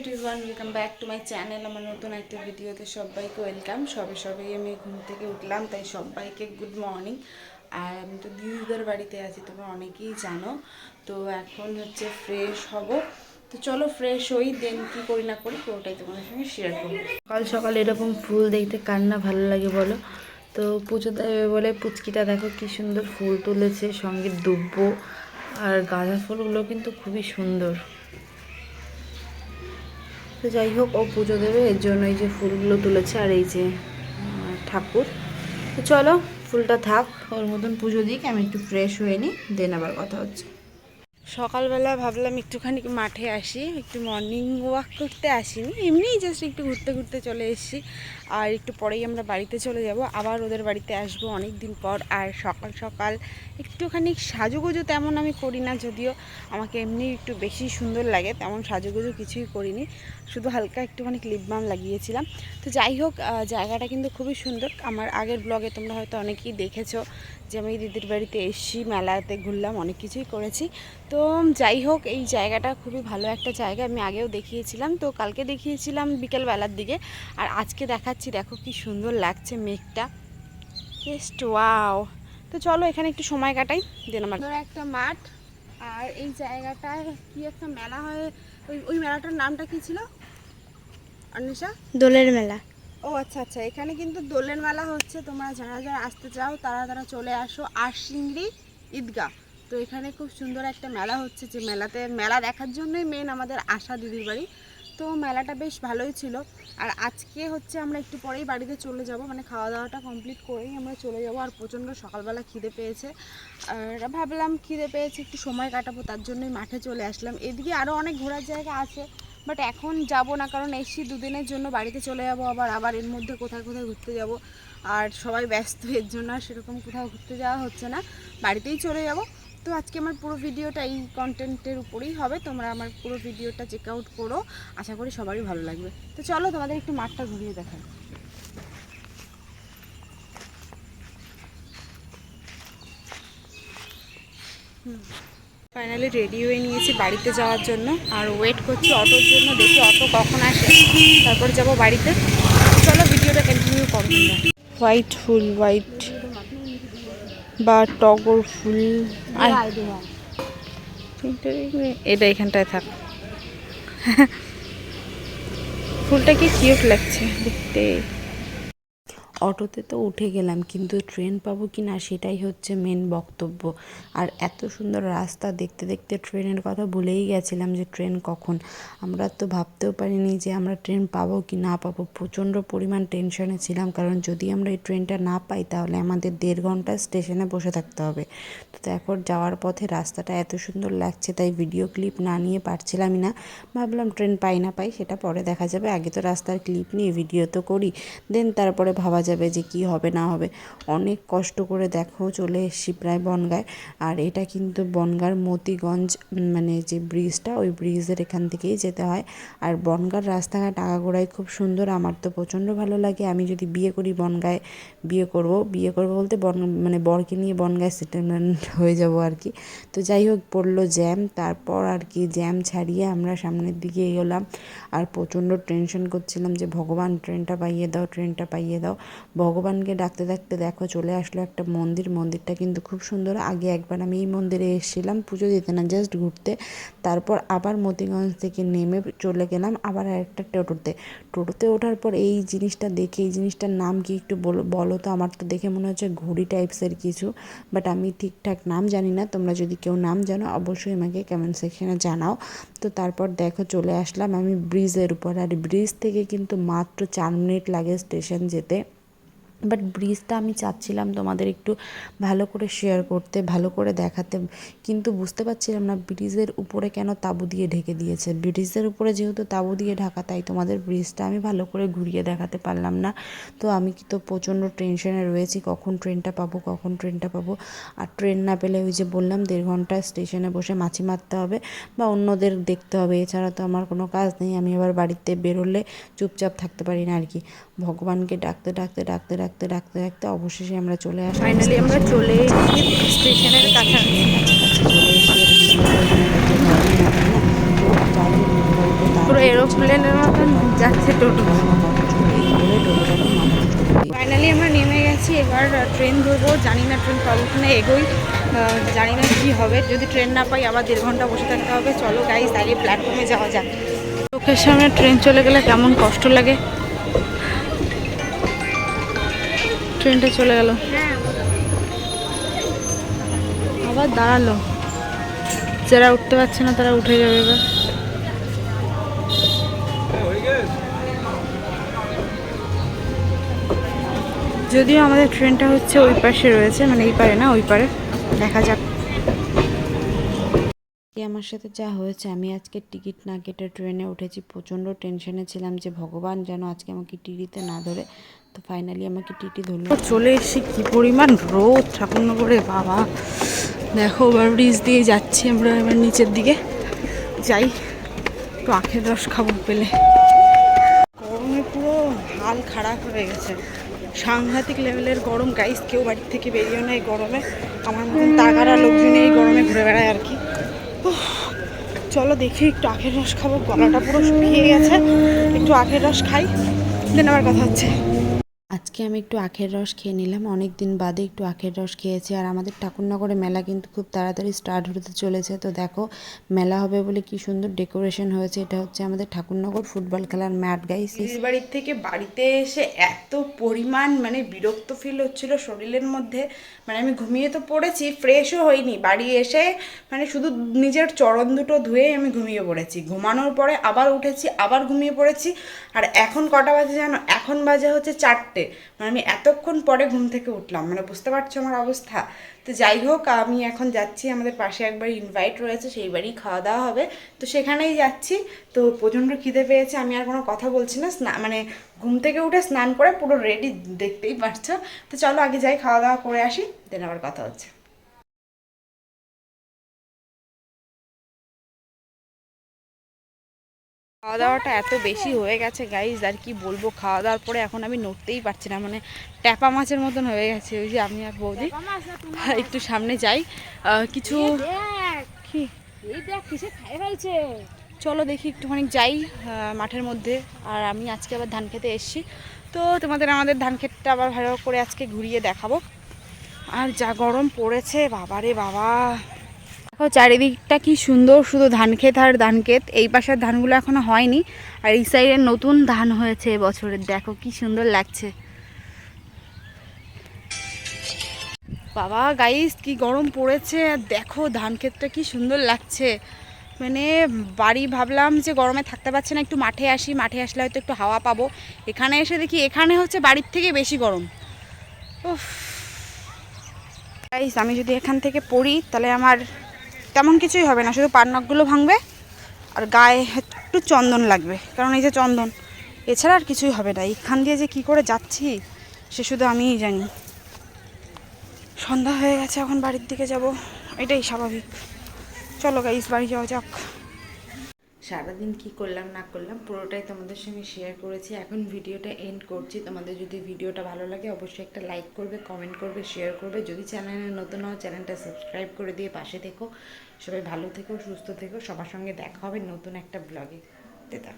Everyone welcome back to my channel আমার নতুন একটা ভিডিওতে সবাইকে ওয়েলকাম সবে সবে আমি ঘুম থেকে উঠলাম, তাই সবাইকে গুড মর্নিং আর আমি তো দিদিদের বাড়িতে আছি, তোমরা অনেকেই জানো। তো এখন হচ্ছে ফ্রেশ হব। তো চলো ফ্রেশ হই দেন কী করি না করি, পুরোটাই তোমাদের সঙ্গে শেয়ার করব। সকাল সকাল এরকম ফুল দেখতে কার না ভালো লাগে বলো। তো পুজো দেবে বলে পুচকিটা দেখো কি সুন্দর ফুল তুলেছে, সঙ্গে দুব্বো আর গাঁদা ফুলগুলো কিন্তু খুবই সুন্দর। তো যাই হোক, ও পুজো দেবে, এর জন্য এই যে ফুলগুলো তুলেছে আর এই যে ঠাকুর। তো চলো, ফুলটা থাক। ওর মতন পুজো দিক, আমি একটু ফ্রেশ হয়ে নিই দেন আবার কথা হচ্ছে। সকালবেলা ভাবলাম একটুখানি মাঠে আসি, একটু মর্নিং ওয়াক করতে আসিনি, এমনিই জাস্ট একটু ঘুরতে ঘুরতে চলে এসেছি। আর একটু পরেই আমরা বাড়িতে চলে যাব, আবার ওদের বাড়িতে আসব অনেক দিন পর। আর সকাল সকাল একটুখানি সাজুগুজু তেমন আমি করি না, যদিও আমাকে এমনি একটু বেশি সুন্দর লাগে, তেমন সাজুগুজু কিছুই করিনি। শুধু হালকা একটুখানি লিপ বাম লাগিয়েছিলাম। তো যাই হোক জায়গাটা কিন্তু খুবই সুন্দর। আমার আগের ব্লগে তোমরা হয়তো অনেকেই দেখেছ যে আমি দিদির বাড়িতে এসছি, মেলাতে ঘুরলাম, অনেক কিছুই করেছি। তো যাই হোক এই জায়গাটা খুবই ভালো একটা জায়গা। আমি আগেও দেখিয়েছিলাম তো কালকে দেখিয়েছিলাম বিকেলবেলার দিকে। আর আজকে দেখাচ্ছি দেখো কি সুন্দর লাগছে মেঘটা। জাস্ট ওয়াও তো চলো এখানে একটু সময় কাটাই দেন আমার একটা মাঠ আর এই জায়গাটায় কি একটা মেলা হয়? ওই ওই মেলাটার নামটা কি ছিল? অনিশা দোলের মেলা। ও আচ্ছা আচ্ছা এখানে কিন্তু দোলের মেলা হচ্ছে। তোমরা যারা যারা আসতে চাও তারা তারা চলে আসো। আরশিংড়ি ঈদগাহ। তো এখানে খুব সুন্দর একটা মেলা হচ্ছে যে মেলাতে, মেলা দেখার জন্যই মেন আমাদের আশা দিদির বাড়ি। তো মেলাটা বেশ ভালোই ছিল। আর আজকে হচ্ছে আমরা একটু পরেই বাড়িতে চলে যাব মানে খাওয়া দাওয়াটা কমপ্লিট করেই আমরা চলে যাব। আর প্রচণ্ড সকালবেলা খিদে পেয়েছে। আর ভাবলাম খিদে পেয়েছে, একটু সময় কাটাবো, তার জন্যই মাঠে চলে আসলাম। এদিকে আরও অনেক ঘোরার জায়গা আছে বাট এখন যাব না, কারণ এসছি দুদিনের জন্য বাড়িতে চলে যাব, আবার আবার এর মধ্যে কোথায় কোথায় ঘুরতে যাব। আর সবাই ব্যস্ত, এর জন্য আর সেরকম কোথাও ঘুরতে যাওয়া হচ্ছে না। বাড়িতেই চলে যাব। তো আজকে আমার পুরো ভিডিওটা এই কন্টেন্টের উপরেই হবে। তোমরা আমার পুরো ভিডিওটা চেক আউট করো। আশা করি সবারই ভালো লাগবে। তো চলো তোমাদের একটু মাঠটা ঘুরিয়ে দেখাই। ফাইনালি রেডি হয়ে নিয়েছি বাড়িতে যাওয়ার জন্য। আর ওয়েট করছি অটোর জন্য দেখি অটো কখন আসে। তারপর যাব বাড়িতে। চলো ভিডিওটা কন্টিনিউ করব হোয়াইট ফুল হোয়াইট বা টগর ফুল এটা এখানটায় থাক। ফুলটা কি কিউট লাগছে দেখতে। অটোতে তো উঠে গেলাম, কিন্তু ট্রেন পাবো কি না সেটাই হচ্ছে মেন বক্তব্য। আর এত সুন্দর রাস্তা দেখতে দেখতে ট্রেনের কথা ভুলেই গেছিলাম যে ট্রেন কখন। আমরা তো ভাবতেও পারিনি যে আমরা ট্রেন পাবো কি না পাবো। প্রচণ্ড পরিমাণ টেনশনে ছিলাম, কারণ যদি আমরা এই ট্রেনটা না পাই তাহলে আমাদের দেড় ঘণ্টা স্টেশনে বসে থাকতে হবে। তো তারপর যাওয়ার পথে রাস্তাটা এত সুন্দর লাগছে, তাই ভিডিও ক্লিপ না নিয়ে পারছিলামই না। ভাবলাম ট্রেন পাই না পাই, সেটা পরে দেখা যাবে। আগে তো রাস্তার ক্লিপ নিয়ে ভিডিও তো করি দেন তারপরে ভাবা যাবে যে কি হবে, না হবে। অনেক কষ্ট করে দেখো চলে এসেছি প্রায় বনগায়। আর এটা কিন্তু বনগার মতিগঞ্জ মানে যে ব্রিজটা, ওই ব্রিজের এখান থেকেই যেতে হয়। আর বনগার রাস্তাঘাট আগাগোড়ায় খুব সুন্দর। আমার তো প্রচণ্ড ভালো লাগে। আমি যদি বিয়ে করি বনগায়, বিয়ে করব। বিয়ে করব বলতে বন মানে বরকে নিয়ে বনগায় সেটেলমেন্ট হয়ে যাব আর কি। তো যাই হোক, পড়ল জ্যাম। তারপর আর কি জ্যাম ছাড়িয়ে আমরা সামনের দিকে এগোলাম। আর প্রচণ্ড টেনশন করছিলাম যে, ভগবান ট্রেনটা পাইয়ে দাও ট্রেনটা পাইয়ে দাও। ভগবানকে ডাকতে ডাকতে দেখো চলে আসলো একটা মন্দির। মন্দিরটা কিন্তু খুব সুন্দর। আগে একবার আমি এই মন্দিরে এসেছিলাম, পুজো দিতে না জাস্ট ঘুরতে। তারপর আবার মতিগঞ্জ থেকে নেমে চলে গেলাম, আবার একটা টোটোতে। টোটোতে ওঠার পর এই জিনিসটা দেখে, এই জিনিসটার নাম কি একটু বলো বলো তো? আমার তো দেখে মনে হচ্ছে ঘুড়ি টাইপসের কিছু বাট আমি ঠিকঠাক নাম জানি না। তোমরা যদি কেউ নাম জানো, অবশ্যই আমাকে কমেন্ট সেকশনে জানাও। তো তারপর দেখো চলে আসলাম আমি ব্রিজের উপর। আর ব্রিজ থেকে কিন্তু মাত্র চার মিনিট লাগে স্টেশন যেতে। বাট ব্রিজটা আমি চাচ্ছিলাম তোমাদের একটু ভালো করে শেয়ার করতে, ভালো করে দেখাতে। কিন্তু বুঝতে পারছিলাম না, ব্রিজের উপরে কেন তাঁবু দিয়ে ঢেকে দিয়েছে। ব্রিজের উপরে যেহেতু তাঁবু দিয়ে ঢাকা, তাই তোমাদের ব্রিজটা আমি ভালো করে ঘুরিয়ে দেখাতে পারলাম না। তো আমি তো প্রচণ্ড টেনশনে রয়েছি, কখন ট্রেনটা পাবো, কখন ট্রেনটা পাবো। আর ট্রেন না পেলে ওই যে বললাম, দেড় ঘণ্টা স্টেশনে বসে মাছি মারতে হবে বা অন্যদের দেখতে হবে। এছাড়া তো আমার কোনো কাজ নেই, আমি আবার বাড়িতে বেরোলে চুপচাপ থাকতে পারি না আর কি। ভগবানকে ডাকতে ডাকতে ডাকতে ডাকতে ডাকতে রাখতে অবশেষে আমরা চলে আসি। ফাইনালি আমরা চলে স্টেশনের কাছাকাছি। পুরো এরোপ্লেনের মতন যাচ্ছে টোটো। ফাইনালি আমরা নেমে গেছি, এবার ট্রেন ধরবো। জানি না ট্রেন কতক্ষণে এগোই। জানি না কী হবে। যদি ট্রেন না পাই, আবার দেড় ঘণ্টা বসে থাকতে হবে। চলো গাইজ দাঁড়িয়ে প্ল্যাটফর্মে যাওয়া যাক। চোখের সামনে ট্রেন চলে গেলে কেমন কষ্ট লাগে? ট্রেনটা চলে গেল। আবার দাঁড়াল। যারা উঠতে পারছে না, তারা উঠে যাবে এবার। যদিও আমাদের ট্রেনটা হচ্ছে ওই পাশে রয়েছে মানে এই পারে না, ওই পারে। দেখা যাক। আমার সাথে যা হয়েছে, আমি আজকে টিকিট না কেটে ট্রেনে উঠেছি। প্রচণ্ড টেনশনে ছিলাম যে, ভগবান যেন আজকে আমাকে টিটিতে না ধরে তো ফাইনালি আমাকে টিটি ধরলো। চলে এসেছি, কি পরিমাণ রোদ, ঠাকুরনগরে বাবা। দেখো এবার ব্রিজ দিয়ে যাচ্ছি আমরা এবার নিচের দিকে। যাই একটু আখের রস খাব পেলে। গরমে পুরো হাল খারাপ হয়ে গেছে। সাংঘাতিক লেভেলের গরম গাইস কেউ বাড়ির থেকে বেরিয়েও না এই গরমে। আমার মতন তাগারা লোকজন এই গরমে ঘুরে বেড়ায় আর কি। চলো দেখি একটু আখের রস খাব, গলাটা পুরো শুকিয়ে গেছে। একটু আখের রস খাই দেন আবার কথা হচ্ছে। আজকে আমি একটু আখের রস খেয়ে নিলাম। অনেক দিন বাদে একটু আখের রস খেয়েছি। আর আমাদের ঠাকুরনগরে মেলা কিন্তু খুব তাড়াতাড়ি স্টার্ট হতে চলেছে। তো দেখো, মেলা হবে বলে কি সুন্দর ডেকোরেশন হয়েছে। এটা হচ্ছে আমাদের ঠাকুরনগর ফুটবল খেলার ম্যাট গাইস বাড়ির থেকে বাড়িতে এসে এত পরিমাণ মানে বিরক্ত ফিল হচ্ছিল শরীরের মধ্যে। মানে আমি ঘুমিয়ে তো পড়েছি ফ্রেশও হইনি। বাড়ি এসে মানে শুধু নিজের চরণ দুটো ধুয়েই আমি ঘুমিয়ে পড়েছি। ঘুমানোর পরে আবার উঠেছি, আবার ঘুমিয়ে পড়েছি। আর এখন কটা বাজে জানো? এখন বাজে হচ্ছে চারটে। মানে আমি এতক্ষণ পরে ঘুম থেকে উঠলাম। মানে বুঝতে পারছ আমার অবস্থা? তো যাই হোক, আমি এখন যাচ্ছি। আমাদের পাশে একবার ইনভাইট রয়েছে, সেই বাড়ি খাওয়া দাওয়া হবে। তো সেখানেই যাচ্ছি। তো প্রচণ্ড খিদে পেয়েছে। আমি আর কোনো কথা বলছি না। স্না মানে ঘুম থেকে উঠে স্নান করে পুরো রেডি দেখতেই পারছ। তো চলো আগে যাই, খাওয়া দাওয়া করে আসি দেন আবার কথা হচ্ছে। খাওয়া দাওয়াটা এত বেশি হয়ে গেছে গাইজ আর কি বলব? খাওয়া দাওয়ার পরে এখন আমি নড়তেই পারছি না মানে ট্যাপা মাছের মতন হয়ে গেছে। ওই যে আমি আর বৌদি একটু সামনে যাই। কিছু কি? চলো দেখি একটুখানি যাই মাঠের মধ্যে। আর আমি আজকে আবার ধান খেতে এসেছি। তো তোমাদের আমাদের ধান ক্ষেতটা আবার ভালো করে আজকে ঘুরিয়ে দেখাবো। আর যা গরম পড়েছে বাবারে বাবা। চারিদিকটা কি সুন্দর, শুধু ধান ক্ষেত আর ধান ক্ষেত এই পাশের ধানগুলো এখনও হয়নি, আর এই সাইডে নতুন ধান হয়েছে এবছরের দেখো কি সুন্দর লাগছে। বাবা গাইস কি গরম পড়েছে। আর দেখো ধান ক্ষেতটা কি সুন্দর লাগছে। মানে বাড়ি ভাবলাম যে গরমে থাকতে পারছে না, একটু মাঠে আসি। মাঠে আসলে হয়তো একটু হাওয়া পাবো। এখানে এসে দেখি, এখানে হচ্ছে বাড়ির থেকে বেশি গরম। গাইস আমি যদি এখান থেকে পড়ি, তাহলে আমার তেমন কিছুই হবে না, শুধু পান্নকগুলো ভাঙবে আর গায়ে একটু চন্দন লাগবে, কারণ এই যে চন্দন, এছাড়া আর কিছুই হবে না। এইখান দিয়ে যে কি করে যাচ্ছি, সে শুধু আমিই জানি। সন্ধ্যা হয়ে গেছে, এখন বাড়ির দিকে যাব, এটাই স্বাভাবিক। চলো গাইস বাড়ি যাওয়া যাক। সারাদিন কি করলাম, না করলাম, পুরোটাই তোমাদের সঙ্গে শেয়ার করেছি। এখন ভিডিওটা এন্ড করছি। তোমাদের যদি ভিডিওটা ভালো লাগে, অবশ্যই একটা লাইক করবে কমেন্ট করবে শেয়ার করবে। যদি চ্যানেলে নতুন হও চ্যানেলটা সাবস্ক্রাইব করে দিয়ে পাশে থেকো। সবাই ভালো থেকো, সুস্থ থেকো। সবার সঙ্গে দেখা হবে নতুন একটা ব্লগে দেতা